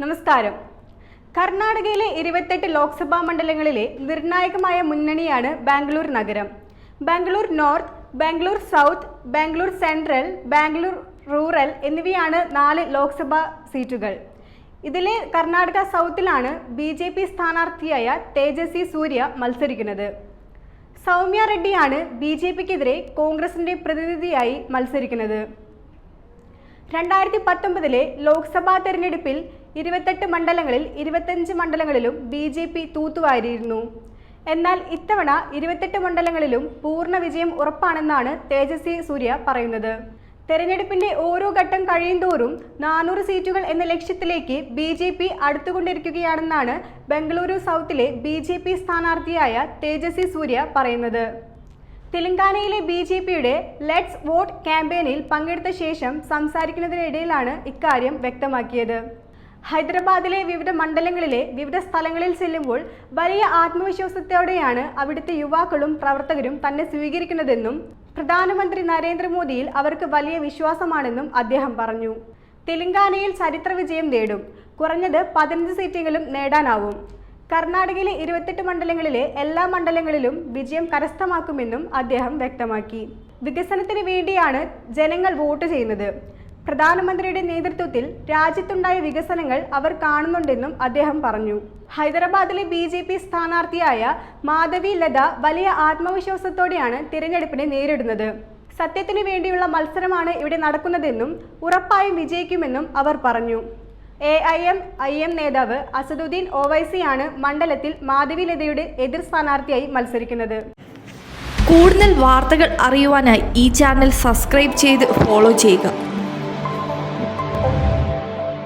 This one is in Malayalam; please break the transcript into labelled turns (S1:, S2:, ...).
S1: നമസ്കാരം. കർണാടകയിലെ ഇരുപത്തെട്ട് ലോക്സഭാ മണ്ഡലങ്ങളിലെ നിർണായകമായ മുന്നണിയാണ് ബാംഗ്ലൂർ നഗരം. Bangalore north Bangalore south Bangalore central Bangalore rural എന്നിവയാണ് നാല് ലോക്സഭാ സീറ്റുകൾ. ഇതിലെ കർണാടക സൗത്തിലാണ് ബി ജെ പി സ്ഥാനാർത്ഥിയായ തേജസ്വി സൂര്യ മത്സരിക്കുന്നത്. സൗമ്യ റെഡ്ഡിയാണ് ബി ജെ പിക്കെതിരെ കോൺഗ്രസിന്റെ പ്രതിനിധിയായി മത്സരിക്കുന്നത്. രണ്ടായിരത്തി പത്തൊമ്പതിലെ ലോക്സഭാ തെരഞ്ഞെടുപ്പിൽ ഇരുപത്തെട്ട് മണ്ഡലങ്ങളിൽ ഇരുപത്തഞ്ച് മണ്ഡലങ്ങളിലും ബി ജെ പി തൂത്തുവാരിയിരുന്നു. എന്നാൽ ഇത്തവണ ഇരുപത്തെട്ട് മണ്ഡലങ്ങളിലും പൂർണ വിജയം ഉറപ്പാണെന്നാണ് തേജസ്വി സൂര്യ പറയുന്നത്. തെരഞ്ഞെടുപ്പിന്റെ ഓരോ ഘട്ടം കഴിയുന്തോറും നാനൂറ് സീറ്റുകൾ എന്ന ലക്ഷ്യത്തിലേക്ക് ബി ജെ പി അടുത്തുകൊണ്ടിരിക്കുകയാണെന്നാണ് ബംഗളൂരു സൗത്തിലെ ബി ജെ പി സ്ഥാനാർത്ഥിയായ തേജസ്വി സൂര്യ പറയുന്നത്. തെലങ്കാനയിലെ ബി ജെ പിയുടെ ലെറ്റ്സ് വോട്ട് ക്യാമ്പയിനിൽ പങ്കെടുത്ത ശേഷം സംസാരിക്കുന്നതിനിടയിലാണ് ഇക്കാര്യം വ്യക്തമാക്കിയത്. ഹൈദരാബാദിലെ വിവിധ മണ്ഡലങ്ങളിലെ വിവിധ സ്ഥലങ്ങളിൽ ചെല്ലുമ്പോൾ വലിയ ആത്മവിശ്വാസത്തോടെയാണ് അവിടുത്തെ യുവാക്കളും പ്രവർത്തകരും തന്നെ സ്വീകരിക്കുന്നതെന്നും പ്രധാനമന്ത്രി നരേന്ദ്രമോദിയിൽ അവർക്ക് വലിയ വിശ്വാസമാണെന്നും അദ്ദേഹം പറഞ്ഞു. തെലങ്കാനയിൽ ചരിത്ര വിജയം നേടും. കുറഞ്ഞത് പതിനഞ്ച് സീറ്റെങ്കിലും നേടാനാവും. കർണാടകയിലെ ഇരുപത്തെട്ട് മണ്ഡലങ്ങളിലെ എല്ലാ മണ്ഡലങ്ങളിലും വിജയം കരസ്ഥമാക്കുമെന്നും അദ്ദേഹം വ്യക്തമാക്കി. വികസനത്തിന് വേണ്ടിയാണ് ജനങ്ങൾ വോട്ട് ചെയ്യുന്നത്. പ്രധാനമന്ത്രിയുടെ നേതൃത്വത്തിൽ രാജ്യത്തുണ്ടായ വികസനങ്ങൾ അവർ കാണുന്നുണ്ടെന്നും അദ്ദേഹം പറഞ്ഞു. ഹൈദരാബാദിലെ ബി ജെ പി സ്ഥാനാർത്ഥിയായ മാധവി ലത വലിയ ആത്മവിശ്വാസത്തോടെയാണ് തിരഞ്ഞെടുപ്പിനെ നേരിടുന്നത്. സത്യത്തിനു വേണ്ടിയുള്ള മത്സരമാണ് ഇവിടെ നടക്കുന്നതെന്നും ഉറപ്പായും വിജയിക്കുമെന്നും അവർ പറഞ്ഞു. A I M I M നേതാവ് അസദുദ്ദീൻ ഒവൈസിയാണ് മണ്ഡലത്തിൽ മാധവി ലതയുടെ എതിർ സ്ഥാനാർത്ഥിയായി മത്സരിക്കുന്നത്.
S2: കൂടുതൽ വാർത്തകൾ അറിയുവാനായി ഈ ചാനൽ സബ്സ്ക്രൈബ് ചെയ്ത് ഫോളോ ചെയ്യുക.